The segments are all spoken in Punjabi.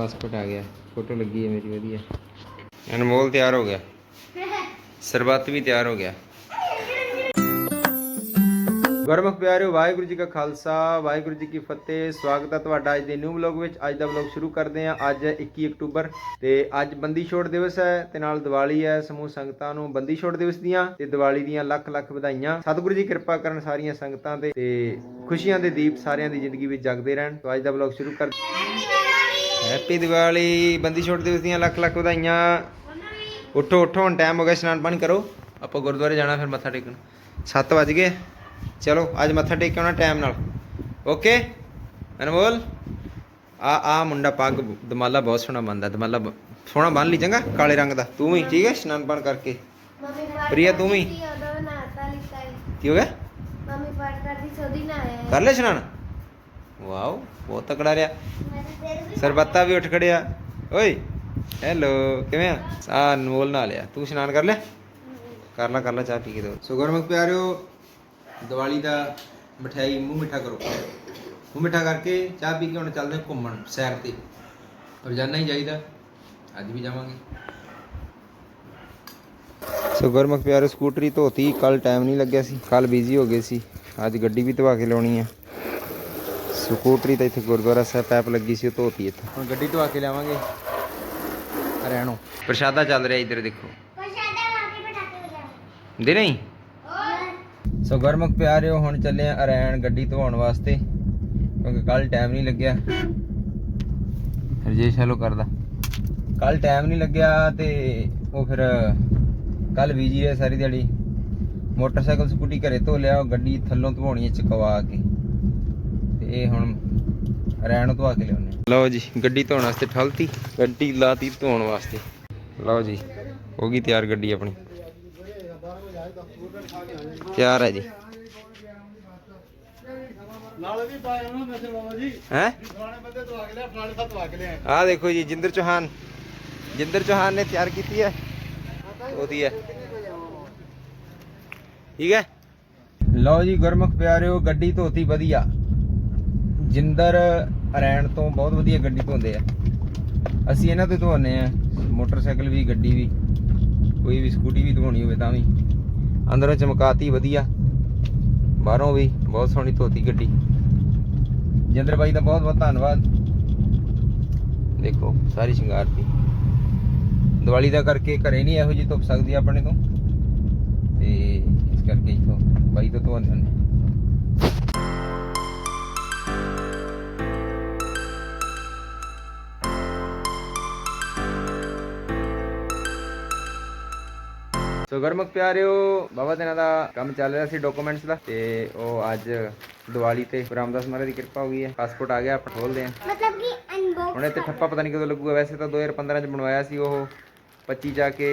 ਪਾਸਪੋਰਟ ਆ ਗਿਆ। ਫੋਟੋ ਲੱਗੀ ਹੈ ਮੇਰੀ, ਵਧੀਆ। ਅਨਮੋਲ ਤਿਆਰ ਹੋ ਗਿਆ। ਸਰਬੱਤ ਵੀ ਤਿਆਰ ਹੋ ਗਿਆ। ਗੁਰਮੁਖ ਪਿਆਰਿਓ, ਵਾਹਿਗੁਰੂ ਜੀ ਕਾ ਖਾਲਸਾ, ਵਾਹਿਗੁਰੂ ਜੀ ਕੀ ਫਤਿਹ। ਸਵਾਗਤ ਹੈ ਤੁਹਾਡਾ ਅੱਜ ਦੇ ਨਿਊ ਵਲੌਗ ਵਿੱਚ। ਅੱਜ ਦਾ ਵਲੌਗ ਸ਼ੁਰੂ ਕਰਦੇ ਹਾਂ ਅੱਜ ਹੈ 21 ਅਕਤੂਬਰ। ਤੇ ਅੱਜ ਬੰਦੀ ਛੋੜ ਦਿਵਸ ਹੈ ਤੇ ਨਾਲ ਦੀਵਾਲੀ ਹੈ। ਸਮੂਹ ਸੰਗਤਾਂ ਨੂੰ ਬੰਦੀ ਛੋੜ ਦਿਵਸ ਦੀਆਂ ਤੇ ਦੀਵਾਲੀ ਦੀਆਂ ਲੱਖ ਲੱਖ ਵਧਾਈਆਂ। ਸਤਿਗੁਰੂ ਜੀ ਕਿਰਪਾ ਕਰਨ ਸਾਰੀਆਂ ਸੰਗਤਾਂ ਤੇ ਤੇ ਖੁਸ਼ੀਆਂ ਦੇ ਦੀਪ ਸਾਰਿਆਂ ਦੀ ਜ਼ਿੰਦਗੀ ਵਿੱਚ ਜਗਦੇ ਰਹਿਣ। ਤੇ ਅੱਜ ਦਾ ਵਲੌਗ ਸ਼ੁਰੂ ਕਰ ਹੈਪੀ ਦੀਵਾਲੀ ਬੰਦੀ ਛੋੜ ਦਿਵਸ ਦੀਆਂ ਲੱਖ ਲੱਖ ਵਧਾਈਆਂ। ਉੱਠੋ ਉੱਠੋ ਹੁਣ ਟਾਈਮ ਹੋ ਗਿਆ ਇਸ਼ਨਾਨ ਪਾਣੀ ਕਰੋ। ਆਪਾਂ ਗੁਰਦੁਆਰੇ ਜਾਣਾ ਫਿਰ ਮੱਥਾ ਟੇਕਣ। 7 ਵਜ ਗਏ। ਚਲੋ ਅੱਜ ਮੱਥਾ ਟੇਕ ਕੇ ਆਉਣਾ ਟਾਈਮ ਨਾਲ। ਓਕੇ ਅਨਮੋਲ? ਆ ਆ ਮੁੰਡਾ ਪੱਗ ਦਮਾਲਾ ਬਹੁਤ ਸੋਹਣਾ ਬੰਦਾ ਦਮਾਲਾ ਸੋਹਣਾ ਬੰਨ ਲਈ ਚੰਗਾ? ਕਾਲੇ ਰੰਗ ਦਾ। ਤੂੰ ਵੀ ਠੀਕ ਹੈ? ਇਸ਼ਨਾਨ ਪਾਣ ਕਰਕੇ। ਪ੍ਰਿਆ, ਤੂੰ ਵੀ? ਕੀ ਹੋ ਗਿਆ? ਮੰਮੀ ਪਾਠ ਕਰਦੀ ਸੀ ਉਹਦੀ ਨਾ ਆਇਆ। ਕਰ ਲੈ ਇਸ਼ਨਾਨ। ਵਾਓ ਬਹੁਤ ਤਕੜਾ ਰਿਹਾ। ਮੈਂ ਤਾਂ ਵੀ ਸਰਬੱਤਾ ਵੀ ਉੱਠ ਖੜਿਆ। ਓਏ ਹੈਲੋ ਕਿਵੇਂ ਆ? ਆ ਅਨਮੋਲ ਨਾਲ ਲਿਆ ਤੂੰ ਇਸ਼ਨਾਨ ਕਰ ਲੈ। ਕਰ ਲੈ ਕਰ ਲੈ ਚਾਹ ਪੀ ਕੇ ਦੋ। ਸੋ ਗੁਰਮੁਖ ਪਿਆਰਿਓ, ਦੀਵਾਲੀ ਦਾ ਮਠਿਆਈ ਮੂੰਹ ਮਿੱਠਾ ਕਰੋ। ਮੂੰਹ ਮਿੱਠਾ ਕਰਕੇ ਚਾਹ ਪੀ ਕੇ ਹੁਣ ਚੱਲਦੇ ਘੁੰਮਣ, ਸੈਰ ਤੇ। ਰੋਜ਼ਾਨਾ ਹੀ ਜਾਈਦਾ। ਅੱਜ ਵੀ ਜਾਵਾਂਗੇ। ਸੋ ਗੁਰਮੁਖ ਪਿਆਰਿਓ, ਸਕੂਟਰੀ ਧੋਤੀ ਕੱਲ ਟਾਈਮ ਨਹੀਂ ਲੱਗਿਆ ਸੀ। ਕੱਲ ਬਿਜ਼ੀ ਹੋ ਗਏ ਸੀ। ਅੱਜ ਗੱਡੀ ਵੀ ਧਵਾ ਕੇ ਲਾਉਣੀ ਆ। ਸਕੂਟਰੀ ਤਾਂ ਇੱਥੇ ਗੁਰਦੁਆਰਾ ਸਾਹਿਬ ਪੈਪ ਲੱਗੀ ਸੀ ਉਹ ਧੋਤੀ ਇੱਥੇ। ਹੁਣ ਗੱਡੀ ਧਵਾ ਕੇ ਲਿਆਵਾਂਗੇ। ਹਰਿਆਣੋਂ। ਪ੍ਰਸ਼ਾਦਾ ਚੱਲ ਰਿਹਾ ਇੱਧਰ ਦੇਖੋ। ਦੇ ਨਹੀਂ? ਸੋ ਗੁਰਮੁਖ ਪਿਆਰਿਓ ਹੁਣ ਚੱਲੇ ਆ ਹਰਿਆਣ ਗੱਡੀ ਧਵਾਉਣ ਵਾਸਤੇ। ਕਿਉਂਕਿ ਕੱਲ ਟਾਈਮ ਨਹੀਂ ਲੱਗਿਆ। ਰਜੇਸ਼ ਹੈਲੋ ਕਰਦਾ। ਕੱਲ ਟਾਈਮ ਨਹੀਂ ਲੱਗਿਆ ਤੇ ਉਹ ਫਿਰ ਕੱਲ ਬੀਜੀ ਹੈ ਸਾਰੀ ਦਿਹਾੜੀ। ਮੋਟਰਸਾਈਕਲ ਸਕੂਟੀ ਘਰੇ ਧੋ ਲਿਆ ਗੱਡੀ ਥੱਲੋਂ ਧਵਾਉਣੀ ਚਕਵਾ ਕੇ। ਇਹ ਹੁਣ ਹਰਿਆਣ ਧਵਾ ਕੇ ਲਿਆਉਣੇ ਲਓ ਜੀ ਗੱਡੀ ਧੋਣ ਵਾਸਤੇ ਠਲਤੀ ਗੱਡੀ ਲਾਤੀ ਧੋਣ ਵਾਸਤੇ। ਲਓ ਜੀ ਹੋ ਗਈ ਤਿਆਰ ਗੱਡੀ ਆਪਣੀ। ਤਿਆਰ ਹੈ ਜੀ। ਨਾਲ ਵੀ ਪਾਇਆ ਨਾ ਮੈਸੇਜ ਬਾਬਾ ਜੀ। ਹੈ? ਫਲਾਣੇ ਬੰਦੇ ਤੋਂ ਆ ਕੇ ਲਿਆ ਫਲਾਣੇ ਤੋਂ ਆ ਕੇ ਲਿਆ। ਆਹ ਦੇਖੋ ਜੀ ਜਿੰਦਰ ਚੌਹਾਨ। ਜਿੰਦਰ ਚੌਹਾਨ ਨੇ ਤਿਆਰ ਕੀਤੀ ਹੈ। ਉਹਦੀ ਹੈ। ਠੀਕ ਹੈ? ਲਓ ਜੀ ਗੁਰਮੁਖ ਪਿਆਰਿਓ ਗੱਡੀ ਧੋਤੀ ਵਧੀਆ। ਜਿੰਦਰ ਹਰੈਣ ਤੋਂ ਬਹੁਤ ਵਧੀਆ ਗੱਡੀ ਧੋਂਦੇ ਆ। ਅਸੀਂ ਇਹਨਾਂ ਤੋਂ ਧੋਨੇ ਆ। ਮੋਟਰਸਾਈਕਲ ਵੀ, ਗੱਡੀ ਵੀ, ਕੋਈ ਵੀ ਸਕੂਟੀ ਵੀ ਧੋਣੀ ਹੋਵੇ ਤਾਂ ਵੀ। ਅੰਦਰੋਂ ਚਮਕਾਤੀ ਵਧੀਆ। ਬਾਹਰੋਂ ਵੀ ਬਹੁਤ ਸੋਹਣੀ ਧੋਤੀ ਗੱਡੀ। ਜਿੰਦਰ ਬਾਈ ਦਾ ਬਹੁਤ ਬਹੁਤ ਧੰਨਵਾਦ। ਦੇਖੋ, ਸਾਰੀ ਸ਼ਿੰਗਾਰਤੀ ਦੀਵਾਲੀ ਦਾ ਕਰਕੇ ਘਰੇ ਨਹੀਂ ਇਹੋ ਜਿਹੀ ਧੁੱਪ ਸਕਦੀ ਆਪਣੇ ਤੋਂ। ਤੇ ਇਸ ਕਰਕੇ ਇਥੋਂ ਬਾਈ ਤੋਂ ਧੋਣ ਨੇ ਸੋ ਗੁਰਮੁਖ ਪਿਆਰਿਓ ਬਾਬਾ ਦਿਨਾਂ ਦਾ ਕੰਮ ਚੱਲ ਰਿਹਾ ਸੀ ਡਾਕੂਮੈਂਟਸ ਦਾ ਤੇ ਉਹ ਅੱਜ ਦੀਵਾਲੀ ਤੇ ਰਾਮਦਾਸ ਮਹਾਰਾਜ ਦੀ ਕਿਰਪਾ ਹੋ ਗਈ ਹੈ। ਪਾਸਪੋਰਟ ਆ ਗਿਆ ਆਪਾਂ ਖੋਲਦੇ ਹਾਂ। ਮਤਲਬ ਕਿ ਅਨਬੌਕਸ ਹੁਣ ਇੱਥੇ ਠੱਪਾ ਪਤਾ ਨਹੀਂ ਕਦੋਂ ਲੱਗੂਗਾ। ਵੈਸੇ ਤਾਂ 2015 ਚ ਬਣਵਾਇਆ ਸੀ ਉਹ 25 ਜਾ ਕੇ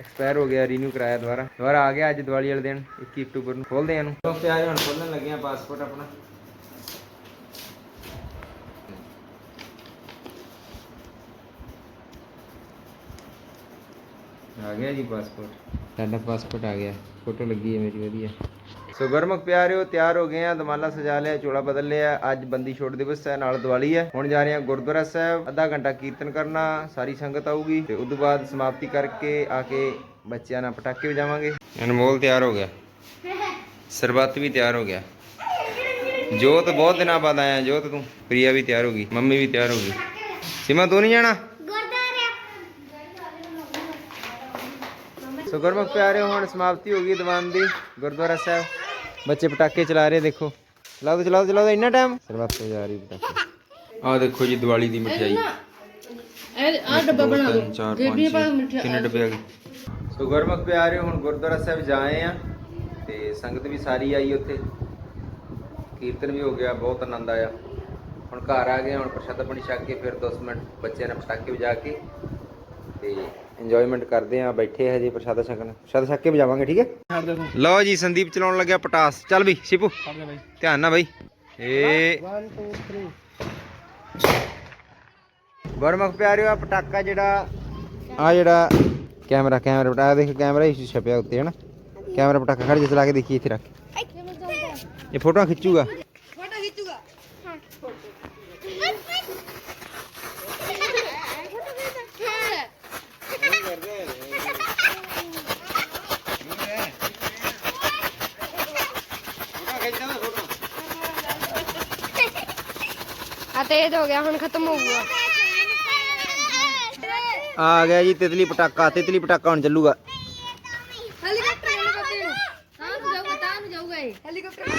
ਐਕਸਪਾਇਰ ਹੋ ਗਿਆ ਰੀਨਿਊ ਕਰਾਇਆ ਦੁਬਾਰਾ। ਦੁਬਾਰਾ ਆ ਗਿਆ ਅੱਜ ਦੀਵਾਲੀ ਵਾਲੇ ਦਿਨ 21 ਅਕਤੂਬਰ ਨੂੰ। ਖੋਲਦੇ ਹਾਂ ਇਹਨੂੰ। ਤੋਂ ਪਿਆਰੇ ਹੁਣ ਖੋਲਣ ਲੱਗੇ ਆ ਪਾਸਪੋਰਟ ਆਪਣਾ। ਆ ਗਿਆ ਜੀ ਪਾਸਪੋਰਟ ਸਾਡਾ ਪਾਸਪੋਰਟ ਆ ਗਿਆ। ਫੋਟੋ ਲੱਗੀ ਹੈ ਮੇਰੀ ਵਧੀਆ। ਸੋ ਗੁਰਮੁਖ ਪਿਆਰਿਓ ਤਿਆਰ ਹੋ ਗਏ ਆ ਦਮਾਲਾ ਸਜਾ ਲਿਆ ਚੋਲਾ ਬਦਲ ਲਿਆ। ਅੱਜ ਬੰਦੀ ਛੋੜ ਦਿਵਸ ਹੈ ਨਾਲ ਦੀਵਾਲੀ ਹੈ। ਹੁਣ ਜਾ ਰਹੇ ਆ ਗੁਰਦੁਆਰਾ ਸਾਹਿਬ। ਅੱਧਾ ਘੰਟਾ ਕੀਰਤਨ ਕਰਨਾ ਸਾਰੀ ਸੰਗਤ ਆਊਗੀ ਤੇ ਉਸ ਤੋਂ ਬਾਅਦ ਸਮਾਪਤੀ ਕਰਕੇ ਆ ਕੇ ਬੱਚਿਆਂ ਨਾਲ ਪਟਾਕੇ ਵਜਾਵਾਂਗੇ। ਅਨਮੋਲ ਤਿਆਰ ਹੋ ਗਿਆ। ਸਰਬੱਤ ਵੀ ਤਿਆਰ ਹੋ ਗਿਆ। ਜੋਤ ਬਹੁਤ ਦਿਨਾਂ ਬਾਅਦ ਆਇਆ ਜੋਤ ਤੂੰ। ਪ੍ਰਿਆ ਵੀ ਤਿਆਰ ਹੋ ਗਈ ਮੰਮੀ ਵੀ ਤਿਆਰ ਹੋ ਗਈ। ਸਿਮਾ ਤੂੰ ਨਹੀਂ ਜਾਣਾ? ਸੋ ਗੁਰਮੁਖ ਪਿਆਰਿਓ ਹੁਣ ਸਮਾਪਤੀ ਹੋ ਗਈ ਦੀਵਾਨ ਦੀ ਗੁਰਦੁਆਰਾ ਸਾਹਿਬ। ਬੱਚੇ ਪਟਾਕੇ ਚਲਾ ਰਹੇ ਦੇਖੋ। ਚਲਾਓ ਚਲਾਓ ਚਲਾਓ ਇੰਨਾ ਟਾਈਮ ਸਰਬੱਤ ਹੋ ਜਾ ਰਹੀ ਪਟਾਕੇ। ਆਹ ਦੇਖੋ ਜੀ ਦੀਵਾਲੀ ਦੀ ਮਠਿਆਈ। ਆ ਡੱਬਾ ਬਣਾ ਦੋ ਜੇਬੀ ਪਾ ਕਿੰਨੇ ਡੱਬੇ ਆ ਗਏ? ਸੋ ਗੁਰਮੁਖ ਪਿਆਰਿਓ ਹੁਣ ਗੁਰਦੁਆਰਾ ਸਾਹਿਬ ਜਾਏ ਆ ਤੇ ਸੰਗਤ ਵੀ ਸਾਰੀ ਆਈ ਉੱਥੇ। ਕੀਰਤਨ ਵੀ ਹੋ ਗਿਆ ਬਹੁਤ ਆਨੰਦ ਆਇਆ। ਹੁਣ ਘਰ ਆ ਗਏ ਹੁਣ ਪ੍ਰਸ਼ਾਦਾ ਪਾਣੀ ਛਕ ਕੇ ਫਿਰ 10 ਮਿੰਟ ਬੱਚਿਆਂ ਨਾਲ ਪਟਾਕੇ ਵਜਾ ਕੇ ਤੇ ਇੰਜੋਇਮੈਂਟ ਕਰਦੇ ਆ ਬੈਠੇ ਹਜੇ ਪ੍ਰਸ਼ਾਦਾ ਛਕਣ। ਪ੍ਰਸ਼ਾਦਾ ਛਕ ਕੇ ਵਜਾਵਾਂਗੇ ਠੀਕ ਹੈ? ਛੱਡ ਦੇ ਤੂੰ ਲਓ ਜੀ, ਸੰਦੀਪ ਚਲਾਉਣ ਲੱਗਿਆ ਪਟਾਸ। ਚੱਲ ਬਈ ਸ਼ਿਪੂ। ਛੱਡ ਦੇ ਬਾਈ ਧਿਆਨ ਨਾਲ ਬਈ। ਏ। 1 2 3 ਗੁਰਮੁਖ ਪਿਆਰਿਓ ਆ ਪਟਾਕਾ ਜਿਹੜਾ ਆ ਜਿਹੜਾ ਕੈਮਰਾ ਕੈਮਰਾ ਪਟਾਕਾ ਦੇਖ, ਕੈਮਰਾ ਹੀ ਛਪਿਆ ਉੱਤੇ, ਹਨਾ? ਕੈਮਰਾ ਪਟਾਕਾ ਖੜ ਜਾ, ਚਲਾ ਕੇ ਦੇਖੀ ਇੱਥੇ ਰੱਖ। ਇਹ ਫੋਟੋਆਂ ਖਿੱਚੂਗਾ ਫੋਟੋ ਖਿੱਚੂਗਾ। ਤੇਜ਼ ਹੋ ਗਿਆ ਹੁਣ ਖਤਮ ਹੋ ਗਿਆ ਆ ਗਿਆ ਜੀ ਤਿਤਲੀ ਪਟਾਕਾ ਤਿਤਲੀ ਪਟਾਕਾ ਹੁਣ ਚੱਲੂਗਾ। ਹੈਲੀਕਾਪਟਰ।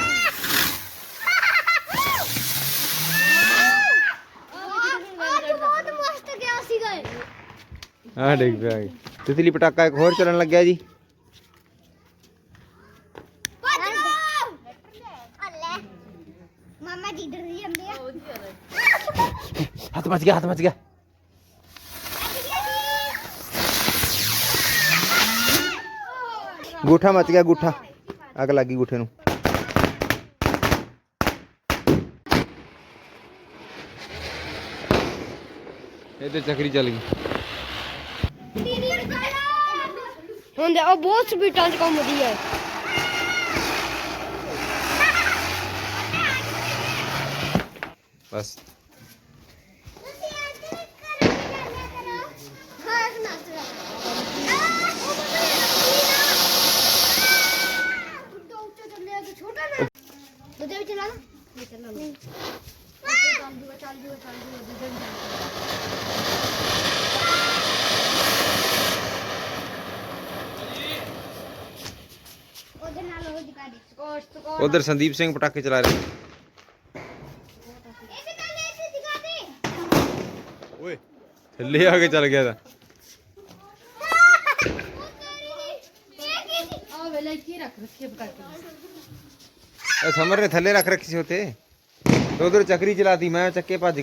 ਆ ਡਿੱਗ ਪਿਆ। ਤਿਤਲੀ ਪਟਾਕਾ ਇੱਕ ਹੋਰ ਚੱਲਣ ਲੱਗਿਆ ਜੀ ਭੱਜ ਲਓ ਅੱਲੇ ਮਾਮਾ ਜੀ ਡਰ ਜਾਂਦੇ ਆ ਹੱਥ ਮੱਚ ਗਿਆ ਹੱਥ ਮੱਚ ਗਿਆ ਗੂਠਾ ਮੱਚ ਗਿਆ ਗੂਠਾ ਅੱਗ ਲੱਗੀ ਗੂਠੇ ਨੂੰ ਇਹ ਤੇ ਚੱਕਰੀ ਚੱਲ ਗਈ ਹੁਣ ਦੇ ਉਹ ਬਹੁਤ ਸਪੀਡਾਂ 'ਚ ਘੁੰਮਦੀ ਹੈ ਬਸ ਤੁਸੀਂ ਅੱਜ ਕਰ ਜਾਣਾ ਕਰੋ ਹਾਂ ਸੁਣਾ ਸੁਣਾ ਉਹਦੇ ਵਿੱਚ ਲਾ ਨਾ ਚੱਲ ਜੂਗਾ ਚੱਲ ਜੂਗਾ ਚੱਲ ਜੂਗਾ ਦੂਜੇ ਵਿੱਚ ਉਹਦੇ ਨਾਲ ਉਹ ਦਿਖਾ ਦੇ ਉਧਰ ਸੰਦੀਪ ਸਿੰਘ ਪਟਾਕੇ ਚਲਾ ਰਿਹਾ ਇਹਦੇ ਨਾਲ ਇਹ ਦਿਖਾ ਦੇ ਓਏ ਥੱਲੇ ਆ ਕੇ ਚੱਲ ਗਿਆ ਤਾਂ ਆ ਵੇਲੇ ਕੀ ਰੱਖ ਰੱਖੇ ਕਰਕੇ ਇਹ ਸਮਰ ਨੇ ਥੱਲੇ ਰੱਖ ਰੱਖੀ ਸੀ ਉੱਥੇ ਤੇ ਉਧਰ ਚੱਕਰੀ ਚਲਾਤੀ ਮੈਂ ਚੱਕੇ ਭੱਜ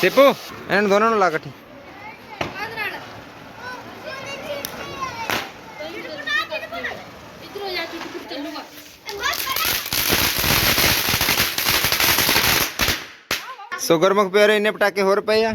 ਸਿੱਪੂ ਇਹਨਾਂ ਨੂੰ ਦੋਨਾਂ ਨੂੰ ਲਾ ਇਕੱਠੀ। ਸੋ ਗੁਰਮੁਖ ਪਿਆਰੇ ਇੰਨੇ ਪਟਾਕੇ ਹੋਰ ਪਏ ਆ।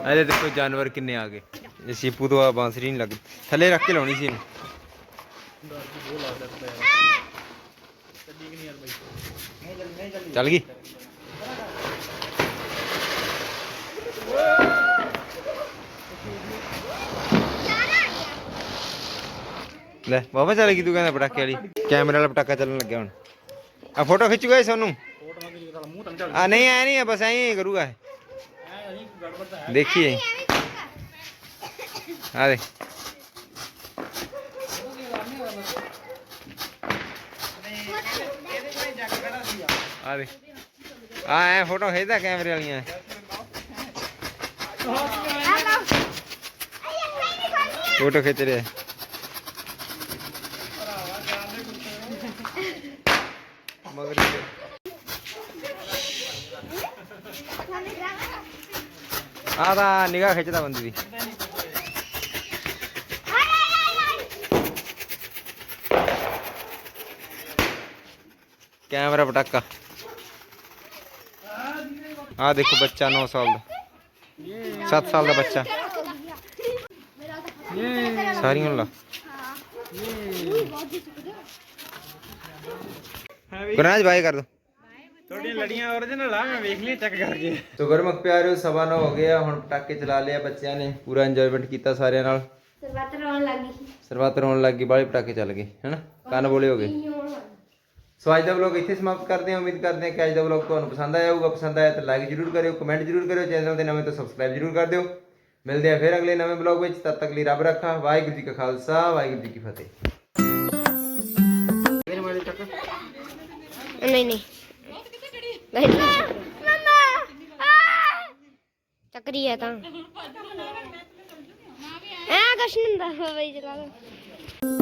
ਇਹਦੇ ਦੇਖੋ ਜਾਨਵਰ ਕਿੰਨੇ ਆ ਗਏ। ਇਹ ਸੀਪੂ ਤੋਂ ਆ ਬਾਂਸਰੀ ਨਹੀਂ ਲੱਗ ਥੱਲੇ ਰੱਖ ਕੇ ਲਾਉਣੀ ਸੀ ਇਹਨੂੰ। ਚੱਲ ਗਈ। ਲੈ ਬਾਬਾ ਚੱਲ ਗਈ ਤੂੰ ਕਹਿੰਦਾ ਪਟਾਕੇ ਵਾਲੀ। ਕੈਮਰੇ ਵਾਲਾ ਪਟਾਕਾ ਚੱਲਣ ਲੱਗਿਆ ਹੁਣ। ਆ ਫੋਟੋ ਖਿੱਚੂਗਾ ਇਹ ਸੋਨੂੰ? ਆ ਨਹੀਂ ਐ ਨਹੀਂ ਬਸ ਐਂ ਹੀ ਕਰੂਗਾ ਇਹ। ਦੇਖੀਏ ਆ ਦੇ ਆ ਦੇ ਆ ਐ ਫੋਟੋ ਖਿੱਚਦਾ ਕੈਮਰੇ ਵਾਲੀਆਂ ਫੋਟੋ ਖਿੱਚ ਰਿਹਾ ਮਗਰ ਆ ਤਾਂ ਨਿਗਾਹ ਖਿੱਚਦਾ ਬੰਦੇ ਦੀ ਕੈਮਰਾ ਪਟਾਕਾ ਆ ਦੇਖੋ ਬੱਚਾ 9 ਸਾਲ ਦਾ 7 ਸਾਲ ਦਾ ਬੱਚਾ ਸਾਰੀਆਂ ਲਾ ਗੁਰਨਾਜ ਬਾਈ ਕਰ ਤੁਹਾਡੀਆਂ ਲੜੀਆਂ origignal ਆ ਮੈਂ ਵੇਖ ਲਈ ਚੈੱਕ ਕਰਕੇ ਤੋ ਗੁਰਮੁਖ ਪਿਆਰਿਓ ਸਵਾ ਨੌ ਹੋ ਗਿਆ ਹੁਣ ਪਟਾਕੇ ਚਲਾ ਲਿਆ ਬੱਚਿਆਂ ਨੇ ਪੂਰਾ ਇੰਜੋਇਮੈਂਟ ਕੀਤਾ ਸਾਰਿਆਂ ਨਾਲ। ਸਰਬੱਤ ਰੋਣ ਲੱਗੀ ਸਰਬੱਤ ਰੋਣ ਲੱਗ ਗਈ ਬਾਹਲੇ ਪਟਾਕੇ ਚੱਲ ਗਏ ਹੈਨਾ? ਕੰਨ ਬੋਲੇ ਹੋ ਗਏ। ਸੋ ਅੱਜ ਦਾ ਵਲੌਗ ਇੱਥੇ ਸਮਾਪਤ ਕਰਦੇ ਹਾਂ ਉਮੀਦ ਕਰਦੇ ਹਾਂ ਕਿ ਅੱਜ ਦਾ ਵਲੌਗ ਤੁਹਾਨੂੰ ਪਸੰਦ ਆਇਆ ਹੋਊਗਾ ਪਸੰਦ ਆਇਆ ਤਾਂ ਲਾਈਕ ਜਰੂਰ ਕਰਿਓ ਕਮੈਂਟ ਜਰੂਰ ਕਰਿਓ ਚੈਨਲ ਦੇ ਨਵੇਂ ਤੋਂ ਸਬਸਕ੍ਰਾਈਬ ਜਰੂਰ ਕਰ ਦਿਓ। ਮਿਲਦੇ ਹਾਂ ਫਿਰ ਅਗਲੇ ਨਵੇਂ ਵਲੌਗ ਵਿੱਚ ਤਦ ਤੱਕ ਲਈ ਰੱਬ ਰੱਖਾ ਵਾਹਿਗੁਰੂ ਜੀ ਕਾ ਖਾਲਸਾ ਵਾਹਿਗੁਰੂ ਜੀ ਕੀ ਫਤਿਹ। ਨਹੀਂ ਨਹੀਂ। ਮਮਾ ਚੱਕਰੀ ਹੈ ਤਾਂ। ਐ ਹੁੰਦਾ ਬਈ ਚਲਾ ਲਓ।